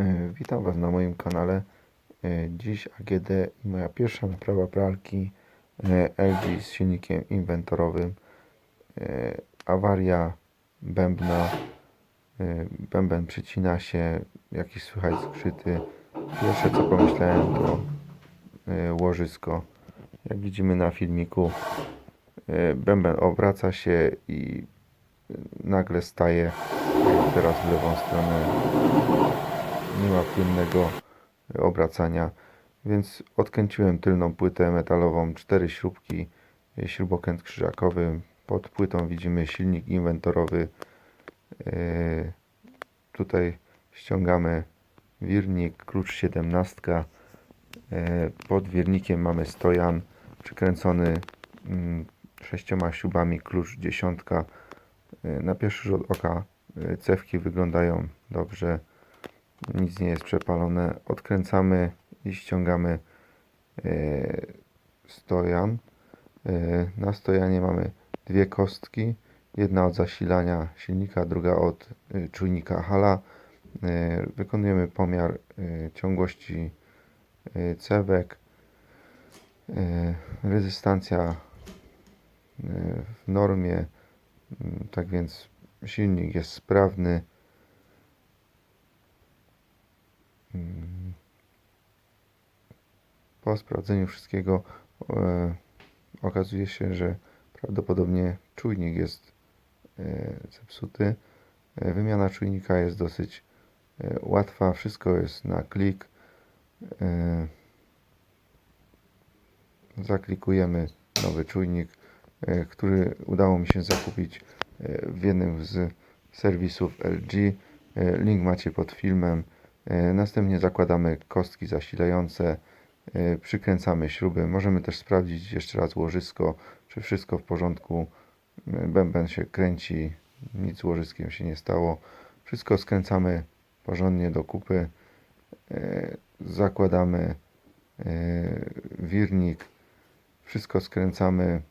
E, Witam Was na moim kanale. E, Dziś AGD i moja pierwsza naprawa pralki e, LG z silnikiem inwentorowym. Awaria bębna. Bęben przycina się, jakiś słychać skrzyty. Pierwsze co pomyślałem to łożysko. Jak widzimy na filmiku, bęben obraca się i nagle staje teraz w lewą stronę nie ma płynnego obracania, więc odkręciłem tylną płytę metalową, cztery śrubki, e, śrubokręt krzyżakowy. Pod płytą widzimy silnik inwentorowy. E, Tutaj ściągamy wirnik, klucz 17. E, Pod wirnikiem mamy stojan przykręcony mm, sześcioma śrubami, klucz dziesiątka. E, Na pierwszy rzut oka cewki wyglądają dobrze nic nie jest przepalone. Odkręcamy i ściągamy e, stojan. E, na stojanie mamy dwie kostki. Jedna od zasilania silnika, druga od e, czujnika hala. Wykonujemy pomiar ciągłości cewek. Rezystancja w normie, Mm, tak więc silnik jest sprawny. Po sprawdzeniu wszystkiego e, okazuje się, że prawdopodobnie czujnik jest e, zepsuty. E, wymiana czujnika jest dosyć e, łatwa, wszystko jest na klik. E, zaklikujemy nowy czujnik, e, który udało mi się zakupić e, w jednym z serwisów LG. E, Link macie pod filmem. E, Następnie zakładamy kostki zasilające, przykręcamy śruby. Możemy też sprawdzić jeszcze raz łożysko, czy wszystko w porządku. E, Bęben się kręci, nic łożyskiem się nie stało. Wszystko skręcamy porządnie do kupy. E, Zakładamy e, wirnik, wszystko skręcamy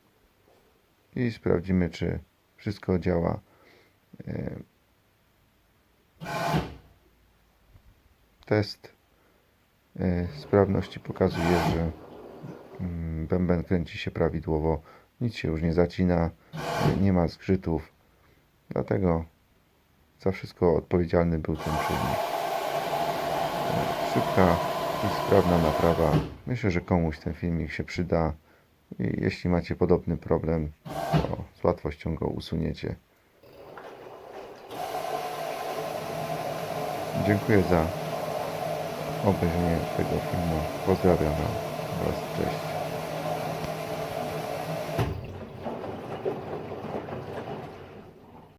i sprawdzimy, czy wszystko działa. E, Test e, sprawności pokazuje, że mm, bęben kręci się prawidłowo, nic się już nie zacina, e, nie ma zgrzytów, dlatego za wszystko odpowiedzialny był ten czujnik. E, Szybka i sprawna naprawa. Myślę, że komuś ten filmik się przyda. I jeśli macie podobny problem, to z łatwością go usuniecie. Dziękuję za obejrzenie tego filmu. Pozdrawiam Was. Cześć.